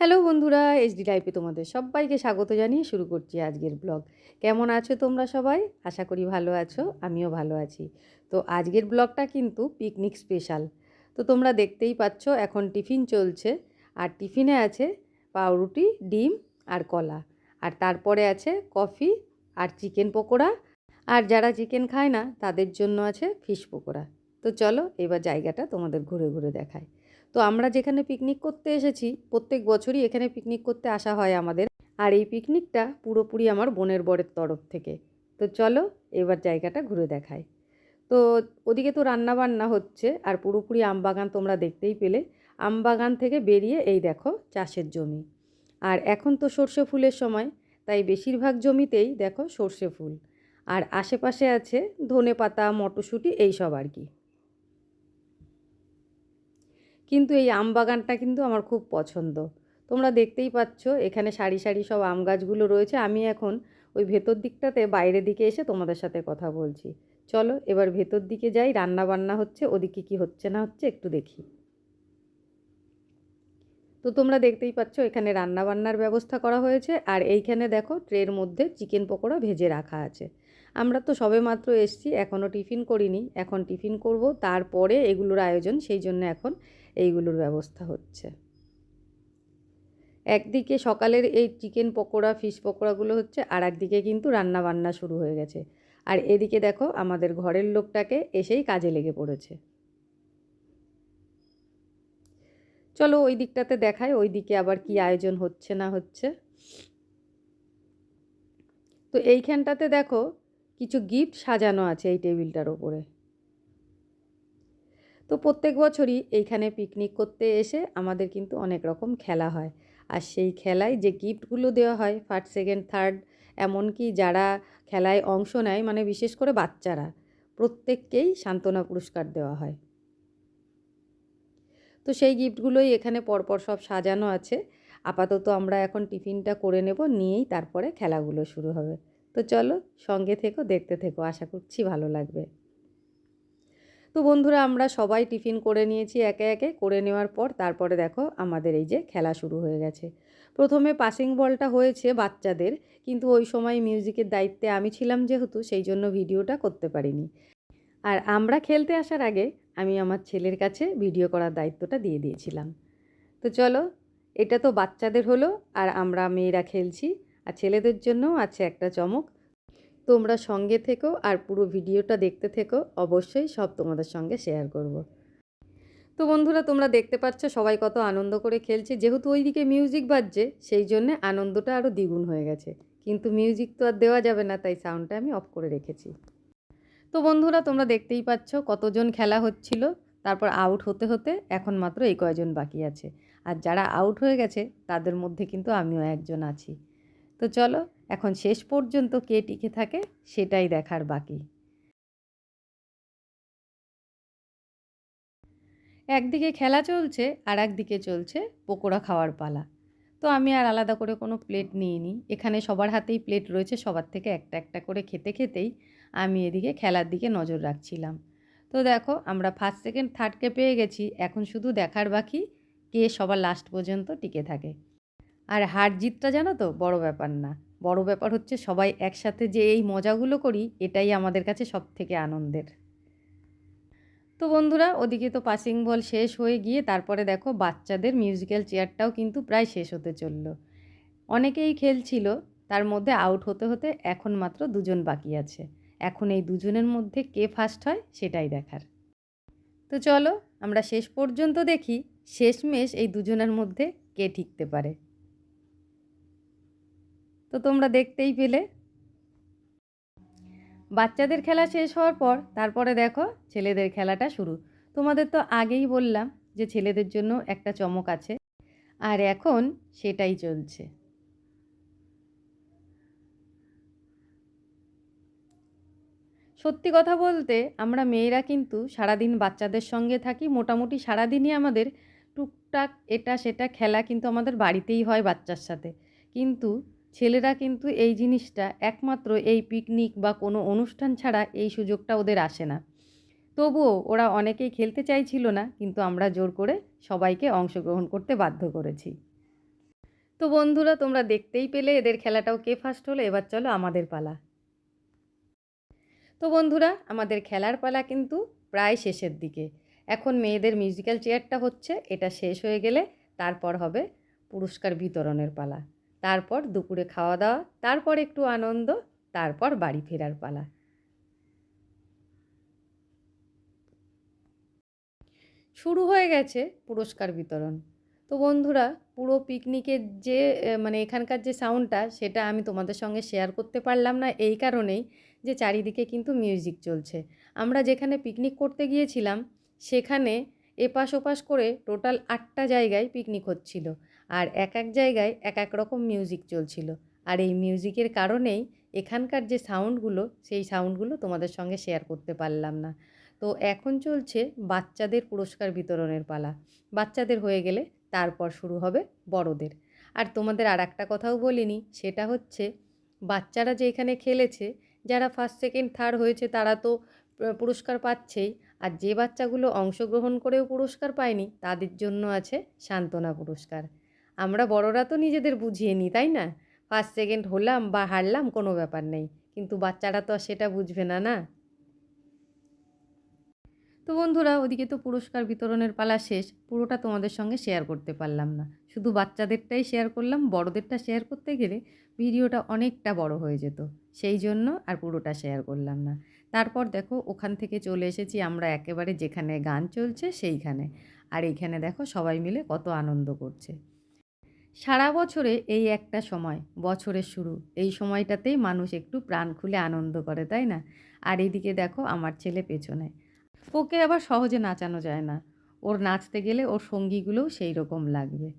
Hello বন্ধুরা HD লাইফে তোমাদের সবাইকে স্বাগত জানিয়ে শুরু করছি আজকের ব্লগ। কেমন আছো তোমরা সবাই? আশা করি ভালো আছো, আমিও ভালো আছি। তো আজকের ব্লগটা কিন্তু পিকনিক স্পেশাল তো তোমরা দেখতেই পাচ্ছ, এখন টিফিন চলছে। আর টিফিনে আছে পাউরুটি, ডিম আর কলা। আর তারপরে আছে কফি আর চিকেন পকোড়া। আর যারা চিকেন খায় না, তাদের জন্য আছে ফিশ পকোড়া। তো চলো, এবার জায়গাটা তোমাদের ঘুরে ঘুরে দেখায় তো আমরা যেখানে পিকনিক করতে এসেছি, প্রত্যেক বছরই এখানে পিকনিক করতে আসা হয় আমাদের। আর এই পিকনিকটা পুরোপুরি আমার বোনের বরের তরফ থেকে। তো চলো এবার জায়গাটা ঘুরে দেখায় তো ওদিকে তো রান্না বান্না হচ্ছে, আর পুরোপুরি আমবাগান তোমরা দেখতেই পেলে। আমবাগান থেকে বেরিয়ে এই দেখো চাষের জমি। আর এখন তো সর্ষে ফুলের সময়, তাই বেশিরভাগ জমিতেই দেখো সর্ষে ফুল। আর আশেপাশে আছে ধনে পাতা মটরশুঁটি, এইসব আর কি। কিন্তু এই আম বাগানটা কিন্তু আমার খুব পছন্দ। তোমরা দেখতেই পাচ্ছ, এখানে সারি সারি সব আম গাছগুলো রয়েছে। আমি এখন ওই ভেতর দিকটাতে বাইরের দিকে এসে তোমাদের সাথে কথা বলছি। চলো, এবার ভেতর দিকে যাই রান্না বান্না হচ্ছে, ওদিকে কি হচ্ছে না হচ্ছে একটু দেখি। তো তোমরা দেখতেই পাচ্ছ, এখানে রান্না বান্নার ব্যবস্থা করা হয়েছে। আর এইখানে দেখো, ট্রের মধ্যে চিকেন পকোড়া ভেজে রাখা আছে। আমরা তো সবে মাত্র এসছি এখনও টিফিন করিনি। এখন টিফিন করব, তারপরে এগুলোর আয়োজন, সেই জন্য এখন এইগুলোর ব্যবস্থা হচ্ছে। একদিকে সকালের এই চিকেন পকোড়া, ফিশ পকোড়াগুলো হচ্ছে আর একদিকে কিন্তু রান্না বান্না শুরু হয়ে গেছে। আর এদিকে দেখো, আমাদের ঘরের লোকটাকে এসেই কাজে লেগে পড়েছে। চলো ওই দিকটাতে দেখায় ওই দিকে আবার কি আয়োজন হচ্ছে না হচ্ছে। তো এইখানটাতে দেখো, কিছু গিফট সাজানো আছে এই টেবিলটার ওপরে। তো প্রত্যেক বছরই এইখানে পিকনিক করতে এসে আমাদের কিন্তু অনেক রকম খেলা হয়। আর সেই খেলায় যে গিফটগুলো দেওয়া হয় ফার্স্ট সেকেন্ড থার্ড এমনকি যারা খেলায় অংশ নেয় মানে বিশেষ করে বাচ্চারা, প্রত্যেককেই সান্ত্বনা পুরস্কার দেওয়া হয়। তো সেই গিফটগুলোই এখানে পরপর সব সাজানো আছে। আপাতত আমরা এখন টিফিনটা করে নেব, নিয়েই তারপরে খেলাগুলো শুরু হবে। তো চলো সঙ্গে থেকো, দেখতে থেকো। আশা করছি ভালো লাগবে। তো বন্ধুরা, আমরা সবাই টিফিন করে নিয়েছি একে একে। করে নেওয়ার পর তারপরে দেখো আমাদের এই যে খেলা শুরু হয়ে গেছে। প্রথমে পাসিং বলটা হয়েছে বাচ্চাদের, কিন্তু ওই সময় মিউজিকের দায়িত্বে আমি ছিলাম যেহেতু, সেই জন্য ভিডিওটা করতে পারিনি। আর আমরা খেলতে আসার আগে আমি আমার ছেলের কাছে ভিডিও করার দায়িত্বটা দিয়ে দিয়েছিলাম। তো চলো, এটা তো বাচ্চাদের হলো, আর আমরা মেয়েরা খেলছি, আর ছেলেদের জন্যও আছে একটা চমক। তোমরা সঙ্গে থেকো আর পুরো ভিডিওটা দেখতে থেকো। অবশ্যই সব তোমাদের সঙ্গে শেয়ার করব। তো বন্ধুরা, তোমরা দেখতে পাচ্ছ সবাই কত আনন্দ করে খেলছে। যেহেতু ওইদিকে মিউজিক বাজছে, সেই জন্যে আনন্দটা আরও দ্বিগুণ হয়ে গেছে। কিন্তু মিউজিক তো আর দেওয়া যাবে না, তাই সাউন্ডটা আমি অফ করে রেখেছি। তো বন্ধুরা, তোমরা দেখতেই পাচ্ছ কতজন খেলা হচ্ছিল। তারপর আউট হতে হতে এখন মাত্র এই কয়জন বাকি আছে। আর যারা আউট হয়ে গেছে, তাদের মধ্যে কিন্তু আমিও একজন আছি। তো চলো, এখন শেষ পর্যন্ত কে টিকে থাকে সেটাই দেখার বাকি। একদিকে খেলা চলছে আর একদিকে চলছে পকোড়া খাওয়ার পালা। তো আমি আর আলাদা করে কোনো প্লেট নিইনি। এখানে সবার হাতেই প্লেট রয়েছে, সবার থেকে একটা একটা করে খেতে খেতেই আমি এদিকে খেলার দিকে নজর রাখছিলাম। তো দেখো, আমরা ফার্স্ট সেকেন্ড থার্ডকে পেয়ে গেছি। এখন শুধু দেখার বাকি কে সবার লাস্ট পর্যন্ত টিকে থাকে। আর হার জিতটা জানো তো বড় ব্যাপার না। বড় ব্যাপার হচ্ছে সবাই একসাথে যে এই মজাগুলো করি, এটাই আমাদের কাছে সব থেকে আনন্দের। তো বন্ধুরা, ওদিকে তো পাসিং বল শেষ হয়ে গিয়ে তারপরে দেখো বাচ্চাদের মিউজিক্যাল চেয়ারটাও কিন্তু প্রায় শেষ হতে চলল। অনেকেই খেলছিল, তার মধ্যে আউট হতে হতে এখন মাত্র দুজন বাকি আছে। এখন এই দুজনের মধ্যে কে ফার্স্ট হয় সেটাই দেখার। তো চলো, আমরা শেষ পর্যন্ত দেখি, শেষমেশ এই দুজনের মধ্যে কে ঠিকতে পারে। তো তোমরা দেখতেই পেলে। বাচ্চাদের খেলা শেষ হওয়ার পর তারপরে দেখো ছেলেদের খেলাটা শুরু। তোমাদের তো আগেই বললাম যে ছেলেদের জন্য একটা চমক আছে। আর এখন সেটাই চলছে। সত্যি কথা বলতে আমরা মেয়েরা কিন্তু সারাদিন বাচ্চাদের সঙ্গে থাকি। মোটামুটি সারাদিনই আমাদের টুকটাক এটা সেটা খেলা কিন্তু আমাদের বাড়িতেই হয় বাচ্চার সাথে। কিন্তু ছেলেরা কিন্তু এই জিনিসটা একমাত্র এই পিকনিক বা কোনো অনুষ্ঠান ছাড়া এই সুযোগটা ওদের আসে না। তবুও ওরা অনেকেই খেলতে চাইছিল না, কিন্তু আমরা জোর করে সবাইকে অংশগ্রহণ করতে বাধ্য করেছি। তো বন্ধুরা, তোমরা দেখতেই পেলে এদের খেলাটাও কে ফার্স্ট হলো, এবার চলো আমাদের পালা। তো বন্ধুরা, আমাদের খেলার পালা কিন্তু প্রায় শেষের দিকে। এখন মেয়েদের মিউজিক্যাল চেয়ারটা হচ্ছে, এটা শেষ হয়ে গেলে তারপর হবে পুরস্কার বিতরণের পালা। তারপর দুপুরে খাওয়া দাওয়া তারপর একটু আনন্দ, তারপর বাড়ি ফেরার পালা। শুরু হয়ে গেছে পুরস্কার বিতরণ। তো বন্ধুরা, পুরো পিকনিকের যে মানে এখানকার যে সাউন্ডটা সেটা আমি তোমাদের সঙ্গে শেয়ার করতে পারলাম না, এই কারণেই যে চারিদিকে কিন্তু মিউজিক চলছে। আমরা যেখানে পিকনিক করতে গিয়েছিলাম, সেখানে এপাশ ওপাশ করে টোটাল আটটা জায়গায় পিকনিক হচ্ছিল। আর এক এক জায়গায় এক এক রকম মিউজিক চলছিল। আর এই মিউজিকের কারণেই এখানকার যে সাউন্ডগুলো সেই সাউন্ডগুলো তোমাদের সঙ্গে শেয়ার করতে পারলাম না। তো এখন চলছে বাচ্চাদের পুরস্কার বিতরণের পালা। বাচ্চাদের হয়ে গেলে তারপর শুরু হবে বড়দের। আর তোমাদের আর একটা কথাও বলিনি, সেটা হচ্ছে বাচ্চারা যে এখানে খেলেছে, যারা ফার্স্ট সেকেন্ড থার্ড হয়েছে, তারা তো পুরস্কার পাচ্ছেই। আর যে বাচ্চাগুলো অংশগ্রহণ করেও পুরস্কার পায়নি, তাদের জন্য আছে সান্ত্বনা পুরস্কার। আমরা বড়রা তো নিজেদের বুঝিয়ে নিই তাই না? ফার্স্ট সেকেন্ড হলাম বা হারলাম কোনো ব্যাপার নেই, কিন্তু বাচ্চারা তো সেটা বুঝবে না না? তো বন্ধুরা, ওদিকে তো পুরস্কার বিতরণের পালা শেষ, পুরোটা তোমাদের সঙ্গে শেয়ার করতে পারলাম না। শুধু বাচ্চাদেরটাই শেয়ার করলাম, বড়দেরটা শেয়ার করতে গেলে ভিডিওটা অনেকটা বড় হয়ে যেত, সেই জন্য আর পুরোটা শেয়ার করলাম না। তারপর দেখো, ওখান থেকে চলে এসেছি আমরা একেবারে যেখানে গান চলছে সেইখানে। আর এইখানে দেখো সবাই মিলে কত আনন্দ করছে। সারা বছরে এই একটা সময়, বছরের শুরু। এই সময়টাতেই মানুষ একটু প্রাণ খুলে আনন্দ করে, তাই না? আর এদিকে দেখো আমার ছেলে পেছনে। ওকে আবার সহজে নাচানো যায় না। ওর নাচতে গেলে ওর সঙ্গীগুলোও সেই রকম লাগবে।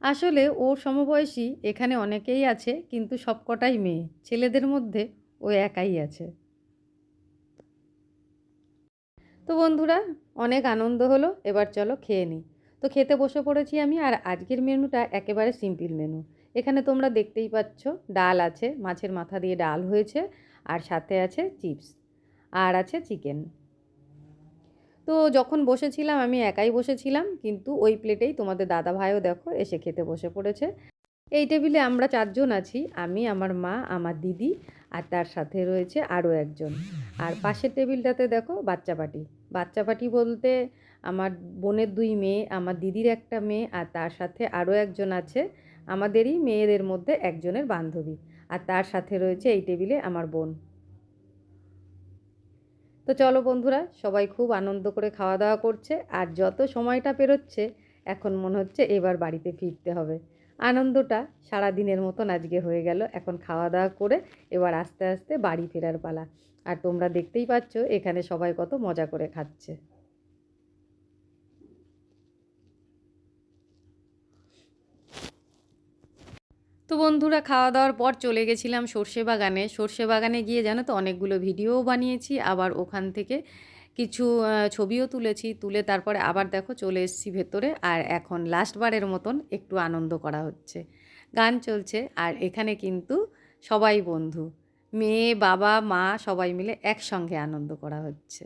আসলে ওর সমবয়সী, এখানে অনেকেই আছে, কিন্তু সবকটাই মেয়ে। ছেলেদের মধ্যে ও একাই আছে। তো বন্ধুরা, অনেক আনন্দ হলো, এবার চলো খেয়ে নিই তো খেতে বসে পড়েছি আমি আর আজকের মেনুটা একেবারে সিম্পল মেনু। এখানে তোমরা দেখতেই পাচ্ছ ডাল আছে, মাছের মাথা দিয়ে ডাল হয়েছে আর সাথে আছে চিপস আর আছে চিকেন। তো যখন বসেছিলাম আমি একাই বসেছিলাম কিন্তু ওই প্লেটেই তোমাদের দাদা ভাইও দেখো এসে খেতে বসে পড়েছে। এই টেবিলে আমরা চারজন আছি, আমি, আমার মা, আমার দিদি আর তার সাথে রয়েছে আরও একজন। আর পাশের টেবিলটাতে দেখো বাচ্চা পাটি বাচ্চা পাটি বলতে আমার বোনের দুই মেয়ে, আমার দিদির একটা মেয়ে আর তার সাথে আরও একজন আছে। আমাদেরই মেয়েদের মধ্যে একজনের বান্ধবী আর তার সাথে রয়েছে এই টেবিলে আমার বোন। তো চলো বন্ধুরা, সবাই খুব আনন্দ করে খাওয়া দাওয়া করছে আর যত সময়টা পেরোচ্ছে, এখন মনে হচ্ছে এবার বাড়িতে ফিরতে হবে। আনন্দটা সারা দিনের মতন আজকে হয়ে গেল, এখন খাওয়া দাওয়া করে এবার আস্তে আস্তে বাড়ি ফেরার পালা। আর তোমরা দেখতেই পাচ্ছ, এখানে সবাই কত মজা করে খাচ্ছে। তো বন্ধুরা খাওয়া দাওয়ার পর চলে গেছিলাম সর্ষে বাগানে সর্ষে বাগানে গিয়ে জানো তো, অনেকগুলো ভিডিওও বানিয়েছি, আবার ওখান থেকে কিছু ছবিও তুলেছি। তুলে তারপরে আবার দেখো চলে এসেছি ভেতরে, আর এখন লাস্টবারের মতন একটু আনন্দ করা হচ্ছে। গান চলছে, আর এখানে কিন্তু সবাই বন্ধু। মেয়ে, বাবা, মা সবাই মিলে একসঙ্গে আনন্দ করা হচ্ছে।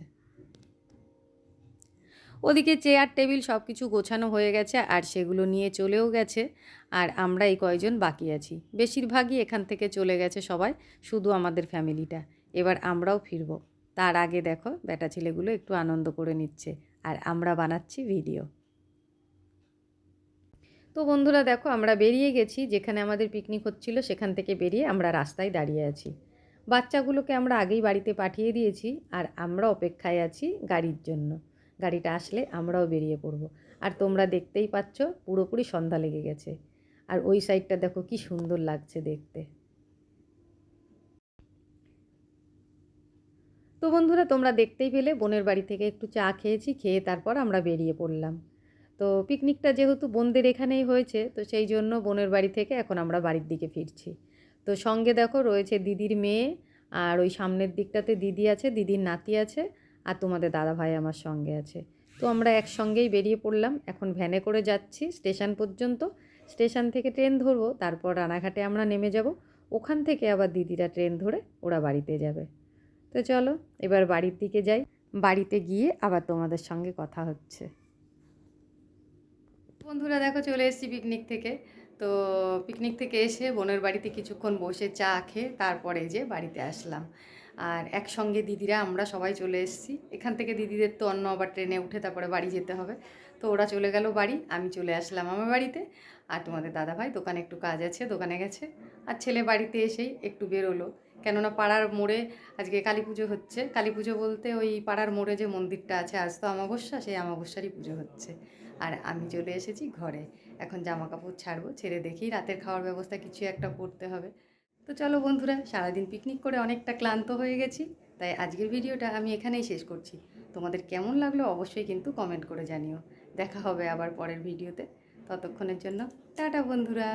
ওদিকে চেয়ার টেবিল সব কিছু গোছানো হয়ে গেছে আর সেগুলো নিয়ে চলেও গেছে। আর আমরা এই কয়জন বাকি আছি। বেশিরভাগই এখান থেকে চলে গেছে সবাই, শুধু আমাদের ফ্যামিলিটা এবার আমরাও ফিরব। তার আগে দেখো, বেটা ছেলেগুলো একটু আনন্দ করে নিচ্ছে। আর আমরা বানাচ্ছি ভিডিও তো বন্ধুরা দেখো, আমরা বেরিয়ে গেছি। যেখানে আমাদের পিকনিক হচ্ছিল, সেখান থেকে বেরিয়ে আমরা রাস্তায় দাঁড়িয়ে আছি। বাচ্চাগুলোকে আমরা আগেই বাড়িতে পাঠিয়ে দিয়েছি। আর আমরা অপেক্ষায় আছি গাড়ির জন্য। গাড়িটা আসলে আমরাও বেরিয়ে পড়ব। আর তোমরা দেখতেই পাচ্ছ, পুরোপুরি সন্ধ্যা লেগে গেছে। আর ওই সাইডটা দেখো কি সুন্দর লাগছে দেখতে। তো বন্ধুরা, তোমরা দেখতেই পেলে, বোনের বাড়ি থেকে একটু চা খেয়েছি, খেয়ে তারপর আমরা বেরিয়ে পড়লাম। তো পিকনিকটা যেহেতু বোনদের এখানেই হয়েছে, তো সেই জন্য বোনের বাড়ি থেকে এখন আমরা বাড়ির দিকে ফিরছি। তো সঙ্গে দেখো রয়েছে দিদির মেয়ে, আর ওই সামনের দিকটাতে দিদি আছে, দিদির নাতি আছে আর তোমাদের দাদা ভাই আমার সঙ্গে আছে। তো আমরা একসঙ্গেই বেরিয়ে পড়লাম। এখন ভ্যানে করে যাচ্ছি স্টেশন পর্যন্ত। স্টেশন থেকে ট্রেন ধরবো, তারপর রানাঘাটে আমরা নেমে যাব। ওখান থেকে আবার দিদিরা ট্রেন ধরে ওরা বাড়িতে যাবে। তো চলো, এবার বাড়ির দিকে যাই। বাড়িতে গিয়ে আবার তোমাদের সঙ্গে কথা হচ্ছে। বন্ধুরা, দেখো চলে এসেছি পিকনিক থেকে। তো পিকনিক থেকে এসে বোনের বাড়িতে কিছুক্ষণ বসে চা খেয়ে তারপরে যে বাড়িতে আসলাম। আর একসঙ্গে দিদিরা, আমরা সবাই চলে এসেছি। এখান থেকে দিদিদের তো অন্য আবার ট্রেনে উঠে তারপরে বাড়ি যেতে হবে। তো ওরা চলে গেল বাড়ি, আমি চলে আসলাম আমার বাড়িতে। আর তোমাদের দাদাভাই, দোকানে একটু কাজ আছে, দোকানে গেছে। আর ছেলে বাড়িতে এসেই একটু বেরোলো। কেননা পাড়ার মোড়ে আজকে কালী পুজো হচ্ছে। কালী পুজো বলতে ওই পাড়ার মোড়ে যে মন্দিরটা আছে, আজ তো অমাবস্যা, সেই অমাবস্যারই পুজো হচ্ছে। আর আমি চলে এসেছি ঘরে। এখন জামা কাপড় ছাড়বো ছেড়ে দেখি রাতের খাওয়ার ব্যবস্থা কিছু একটা করতে হবে। তো চলো বন্ধুরা, সারাদিন পিকনিক করে অনেকটা ক্লান্ত হয়ে গেছি, তাই আজকের ভিডিওটা আমি এখানেই শেষ করছি। তোমাদের কেমন লাগল অবশ্যই কিন্তু কমেন্ট করে জানিও। দেখা হবে আবার পরের ভিডিওতে। ততক্ষণের জন্য টাটা বন্ধুরা।